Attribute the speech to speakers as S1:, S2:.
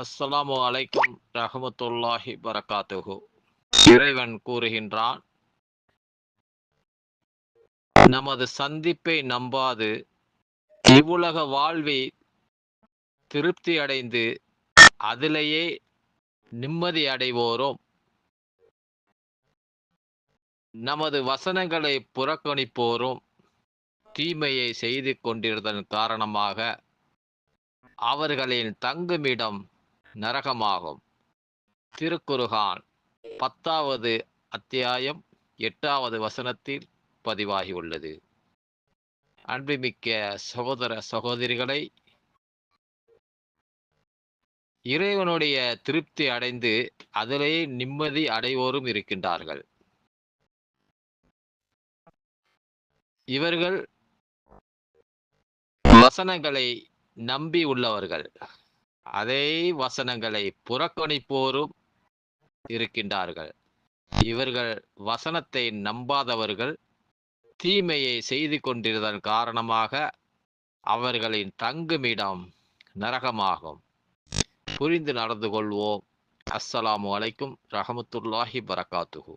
S1: அஸ்ஸலாமு அலைக்கும் ரஹமத்துல்லாஹி பரகாத்துஹு இறைவன் கூறுகின்றான் நமது சந்திப்பை நம்பாது இவ்வுலக வாழ்வை திருப்தி அடைந்து அதிலேயே நிம்மதி அடைவோரும். நமது வசனங்களை புறக்கணிப்போரும். தீமையை செய்து கொண்டிருந்ததன் காரணமாக அவர்களின் தங்குமிடம் நரகமாகும். திருக்குருகான் பத்தாவது அத்தியாயம் எட்டாவது வசனத்தில் பதிவாகியுள்ளது. அன்புமிக்க சகோதர சகோதரிகளை இறைவனுடைய திருப்தி அடைந்து அதிலேயே நிம்மதி அடைவோரும் இருக்கின்றார்கள். இவர்கள் வசனங்களை நம்பி உள்ளவர்கள். அதே வசனங்களை புறக்கணிப்போரும் இருக்கின்றார்கள். இவர்கள் வசனத்தை நம்பாதவர்கள் தீமையை செய்து கொண்டிருந்தன் காரணமாக அவர்களின் தங்குமிடம் நரகமாகும். புரிந்து நடந்து கொள்வோம். அஸ்ஸலாமு அலைக்கும் ரஹமத்துல்லாஹி பரகாத்துஹு.